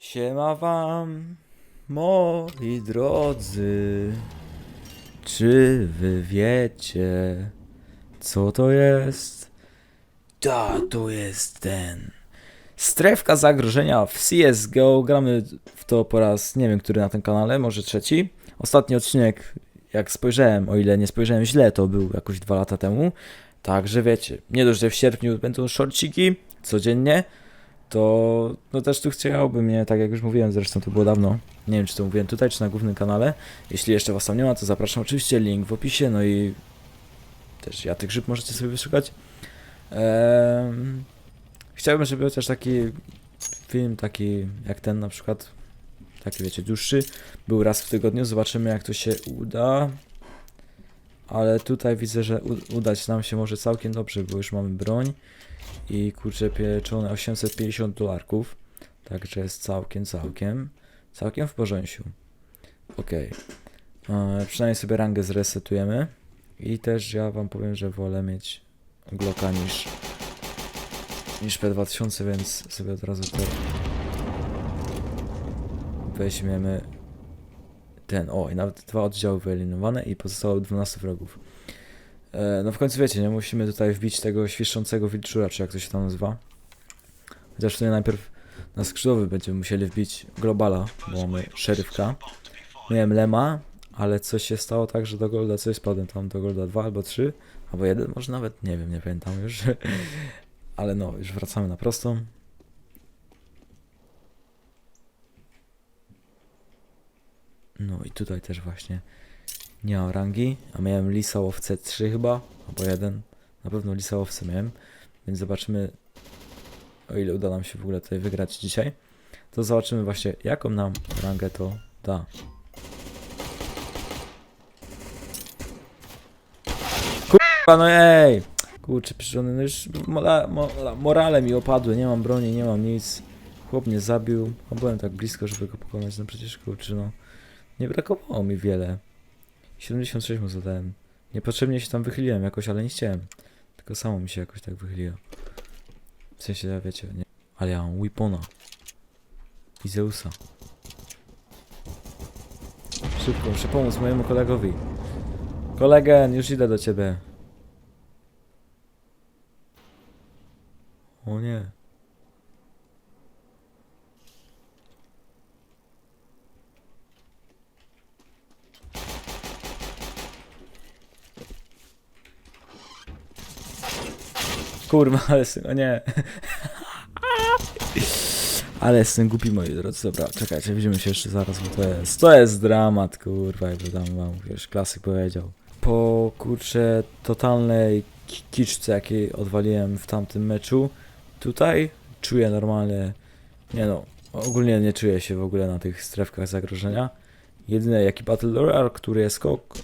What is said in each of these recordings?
Siema wam, moi drodzy. Czy wy wiecie, co to jest? Da, to jest ten. Strefka zagrożenia w CSGO. Gramy w to po raz nie wiem, który na tym kanale, może trzeci. Ostatni odcinek, jak spojrzałem, o ile nie spojrzałem źle, to był jakoś dwa lata temu. Także wiecie, nie dość, że w sierpniu będą shortciki codziennie, to no też tu chciałbym, nie, tak jak już mówiłem, zresztą to było dawno, nie wiem czy to mówiłem tutaj, czy na głównym kanale. Jeśli jeszcze was tam nie ma, to zapraszam oczywiście, link w opisie, no i też ja tych grzyb możecie sobie wyszukać. Chciałbym, żeby chociaż taki film, taki jak ten na przykład, taki wiecie, dłuższy, był raz w tygodniu, zobaczymy jak to się uda. Ale tutaj widzę, że udać nam się może całkiem dobrze, bo już mamy broń i kurczę pieczone 850 dolarków. Także jest całkiem, całkiem, całkiem w porządku. Okej. E, Przynajmniej sobie rangę zresetujemy. I też ja wam powiem, że wolę mieć Glocka niż niż P2000, więc sobie od razu to weźmiemy ten, o i nawet dwa oddziały wyeliminowane i pozostało 12 wrogów. E, no w końcu wiecie, nie musimy tutaj wbić tego świszczącego wilczura, czy jak to się tam nazywa. Chociaż tutaj najpierw na skrzydłowy będziemy musieli wbić globala, bo mamy szerywka. Miałem lema, ale coś się stało tak, że do golda coś spadłem tam do golda 2 albo 3, albo 1, może nawet, nie wiem, nie pamiętam już. ale no, już wracamy na prostą. No i tutaj też właśnie nie mam rangi, a miałem Lisa łowcę 3 chyba, albo 1. Na pewno Lisa miałem, więc zobaczymy o ile uda nam się w ogóle tutaj wygrać dzisiaj. To zobaczymy właśnie jaką nam rangę to da. Kurwa, no ej! Kurczę, przyszony, no już morale mi opadły, nie mam broni, nie mam nic. Chłop mnie zabił, a byłem tak blisko, żeby go pokonać, no przecież kurczę, no. Nie brakowało mi wiele. 76 mu zadałem. Niepotrzebnie się tam wychyliłem jakoś, ale nie chciałem. Tylko samo mi się jakoś tak wychyliło. W sensie, ja wiecie, nie. Ale ja mam Weapona. I Zeusa. Szybko, muszę pomóc mojemu kolegowi. Kolegen, już idę do ciebie. O nie. Kurwa, ale syn, o nie. Ale jestem głupi, moi drodzy. Dobra, czekajcie, widzimy się jeszcze zaraz, bo to jest, to jest dramat, kurwa, jakby tam wam, wiesz, klasyk powiedział. Po, kurczę, totalnej ki- kiczce, jakiej odwaliłem w tamtym meczu, tutaj czuję normalnie, nie no, ogólnie nie czuję się w ogóle na tych strefkach zagrożenia. Jedyny jaki Battle Royale, który jest kok...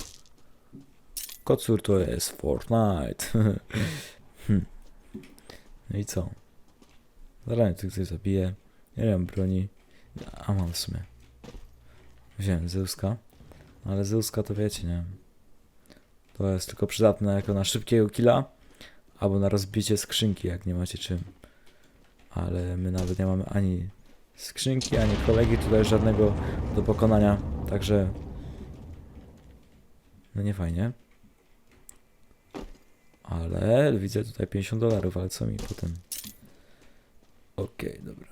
Kocur to jest Fortnite. No i co? Zaraz tu ktoś zabije. Nie mam broni. A mam w sumie. Wziąłem Zeuska. Ale Zeuska to wiecie, nie? To jest tylko przydatne jako na szybkiego killa. Albo na rozbicie skrzynki, jak nie macie czym. Ale my nawet nie mamy ani skrzynki, ani kolegi tutaj żadnego do pokonania. Także... No nie fajnie. Ale widzę tutaj 50 dolarów, ale co mi potem? Okej, dobra.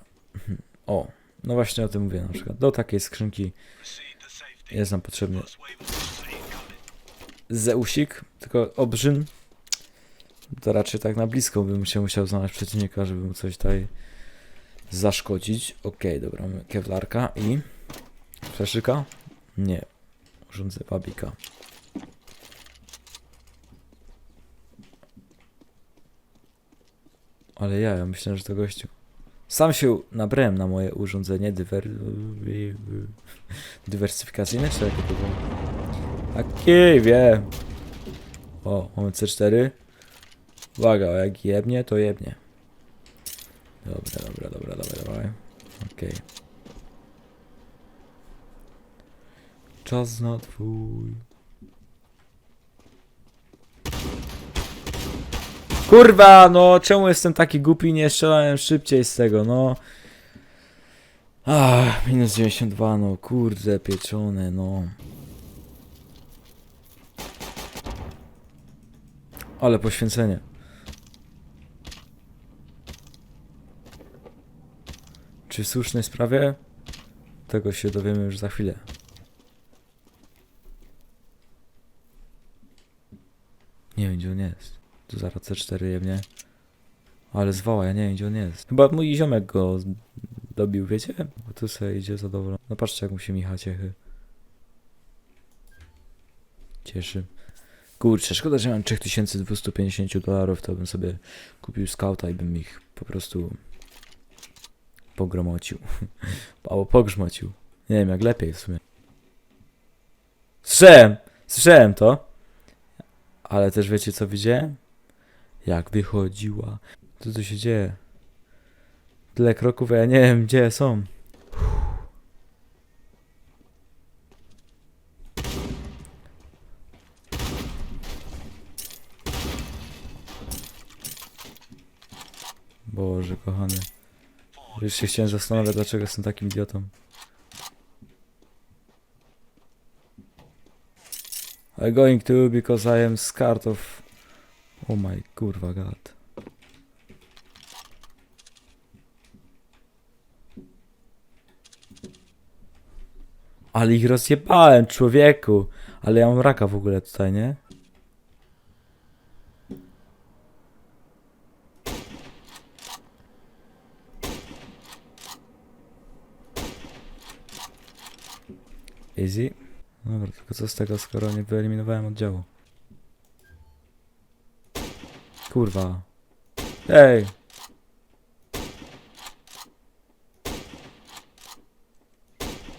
O, no właśnie o tym mówię na przykład. Do takiej skrzynki jest nam potrzebny Zeusik, tylko obrzyn. To raczej tak na blisko bym się musiał znaleźć przeciwnika, żeby mu coś tutaj zaszkodzić. Okej, dobra, mamy kewlarka i fleszyka? Nie, urządzę wabika. Ale ja, ja myślałem, że to gościu. Sam się nabrałem na moje urządzenie dywer... dywersyfikacyjne, czy jakie to było? Taki, wie. O, mamy C4. Uwaga, jak jebnie, to jebnie. Dobra, dobra, dobra, dobra, dobra. Okej. Czas na twój. Kurwa, no czemu jestem taki głupi nie strzelałem szybciej z tego, no. Ach, minus 92, no kurde, pieczone, no. Ale poświęcenie. Czy słusznej sprawie? Tego się dowiemy już za chwilę. Nie wiem, gdzie on jest. Tu zaraz C4 jebnie. Ale zwała, ja nie wiem, gdzie on jest. Chyba mój ziomek go dobił, wiecie? Bo tu sobie idzie zadowolony. No patrzcie, jak mu się Micha ciechy. Cieszy. Kurczę, szkoda, że mam 3250 dolarów, to bym sobie kupił skauta i bym ich po prostu pogromocił. Albo pogrzmocił. Nie wiem, jak lepiej w sumie. Słyszałem! Słyszałem to! Ale też wiecie, co widziałem? Jak wychodziła. Co tu się dzieje? Tyle kroków, ja nie wiem, gdzie są. Boże, kochany. Już się chciałem zastanawiać, dlaczego jestem takim idiotą. I'm going to because I am scared of... Oh my kurwa god. Ale ich rozjebałem, człowieku. Ale ja mam raka w ogóle tutaj, nie? Easy. Dobra, tylko co z tego, skoro nie wyeliminowałem oddziału? Kurwa. Ej!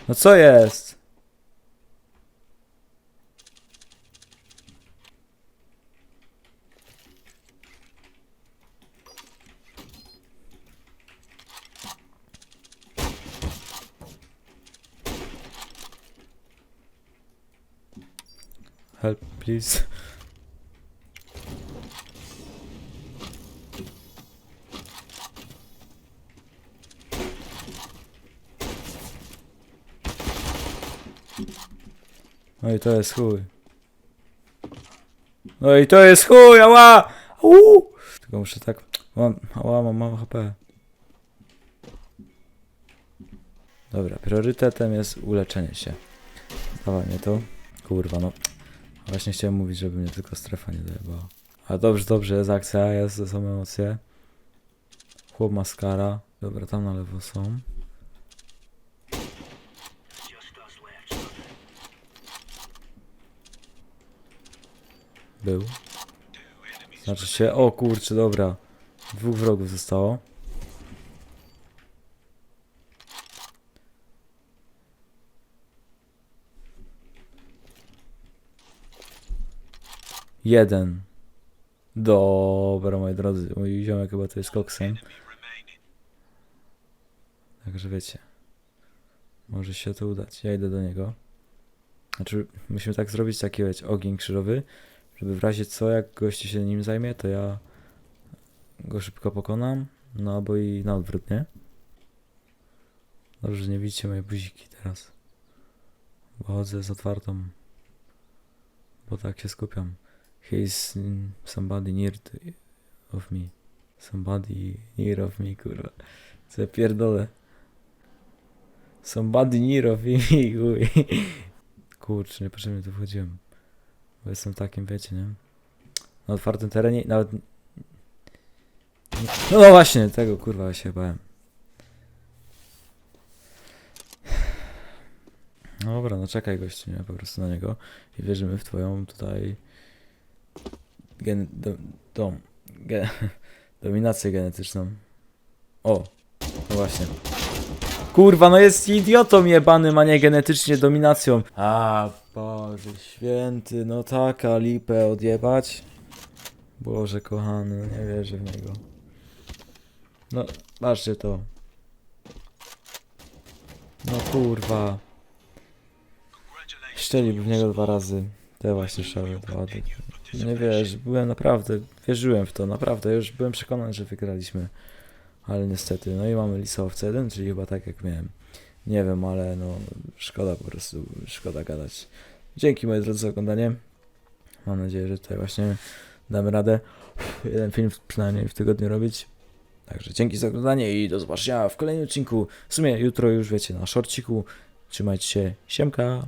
No co jest? Help, please. No i to jest chuj. No i to jest chuj, ała! Uu! Tylko muszę tak... Mam, ała, mam mało HP. Dobra, priorytetem jest uleczenie się. Dawaj mnie to. Kurwa, no. Właśnie chciałem mówić, żeby mnie tylko strefa nie dojebała. A dobrze, dobrze, jest akcja, jest, są emocje. Chłop maskara. Dobra, tam na lewo są. Był. Znaczy się, o kurczę, dobra. Dwóch wrogów zostało. Jeden. Dobra, moi drodzy. Mój ziomek chyba to jest koksem. Także wiecie. Może się to udać. Ja idę do niego. Znaczy, musimy tak zrobić taki wiecie, ogień krzyżowy, żeby w razie co, jak gości się nim zajmie, to ja go szybko pokonam. No albo i na odwrót, nie? Dobrze, że nie widzicie moje buziki teraz. Bo chodzę z otwartą. Bo tak się skupiam. He's mm, somebody near of me. Somebody near of me, kurwa. Co ja pierdolę. Somebody near of me, chuj. Kurczę, niepotrzebnie tu wchodziłem. Bo jestem takim, wiecie, nie? Na otwartym terenie, nawet... No, no właśnie, tego kurwa się bałem. Dobra, no czekaj gościu, nie? Po prostu na niego. I wierzymy w twoją tutaj... Gen... Do, dom... Ge, dominację genetyczną. O! No właśnie. Kurwa, no jest idiotą jebanym, a nie genetycznie dominacją. A, Boże święty, no taka lipę odjebać. Boże kochany, nie wierzę w niego. No, patrzcie to. No kurwa. Szczeliłby w niego dwa razy. Te właśnie strzały dwa. Nie wiesz, byłem naprawdę, wierzyłem w to, naprawdę, już byłem przekonany, że wygraliśmy. ale niestety, no i mamy lisowce 1, czyli chyba tak jak miałem. Nie wiem, ale no szkoda po prostu, szkoda gadać. Dzięki moi drodzy za oglądanie. Mam nadzieję, że tutaj właśnie damy radę jeden film przynajmniej w tygodniu robić. Także dzięki za oglądanie i do zobaczenia w kolejnym odcinku. W sumie jutro już wiecie na szorciku. Trzymajcie się, siemka.